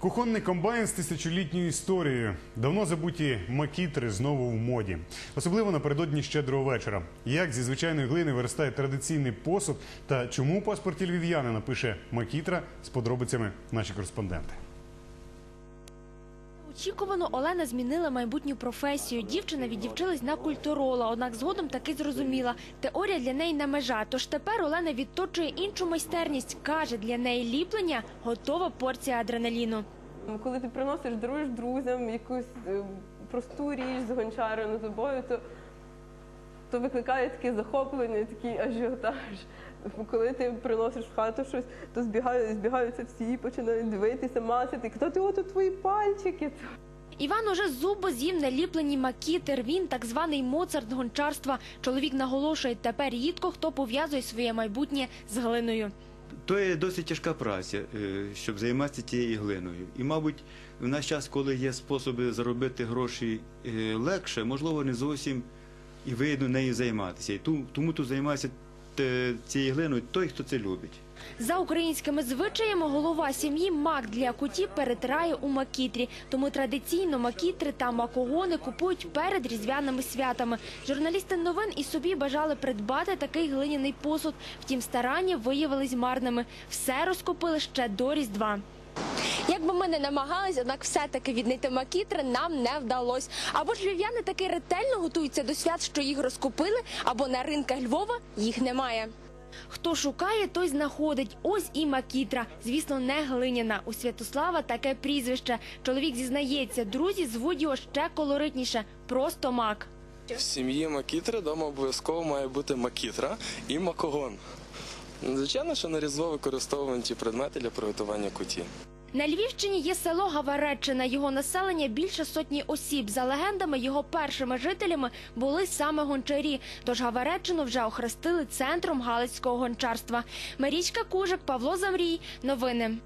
Кухонний комбайн з тисячолітньою історією. Давно забуті макітри знову в моді. Особливо напередодні щедрого вечора. Як зі звичайної глини виростає традиційний посуд та чому у паспорті львів'янина пише макітра з подробицями наші кореспонденти. Очікувано Олена змінила майбутню професію. Дівчина віддівчилась на культурола, однак згодом таки зрозуміла. Теорія для неї не межа. Тож тепер Олена відточує іншу майстерність. Каже, для неї ліплення готова порція адреналіну. Коли ти приносиш даруєш друзям якусь е, просту річ з гончарою тобою, то, то викликає таке захоплення, такий ажіотаж. Коли ти приносиш в хату щось, то збігають, збігаються всі, починають дивитися, масити. Хто ти ото твої пальчики? Іван уже зуби з'їв наліплені макітер. Він так званий моцарт гончарства. Чоловік наголошує, тепер рідко хто пов'язує своє майбутнє з глиною. То є досить тяжка праця, е, щоб займатися тією глиною. І, мабуть, в наш час, коли є способи заробити гроші е, легше, можливо, не зовсім і вигідно нею займатися. І ту- тому тут займається цією глиною той, хто це любить. За українськими звичаями голова сім'ї мак для куті перетирає у макітрі. Тому традиційно макітри та макогони купують перед різдвяними святами. Журналісти новин і собі бажали придбати такий глиняний посуд. Втім, старання виявились марними. Все розкупили ще до різдва. Як би ми не намагались, однак все-таки віднайти макітри нам не вдалося. Або ж львів'яни таки ретельно готуються до свят, що їх розкупили, або на ринках Львова їх немає. Хто шукає, той знаходить. Ось і макітра. Звісно, не глиняна. У Святослава таке прізвище. Чоловік зізнається, друзі звуть його ще колоритніше. Просто мак. В сім'ї макітри вдома обов'язково має бути макітра і макогон. Звичайно, що на різдво використовуємо ті предмети для приготування куті. На Львівщині є село Гавареччина. Його населення більше сотні осіб. За легендами, його першими жителями були саме гончарі. Тож Гавареччину вже охрестили центром галицького гончарства. Марічка Кужик, Павло Замрій. Новини.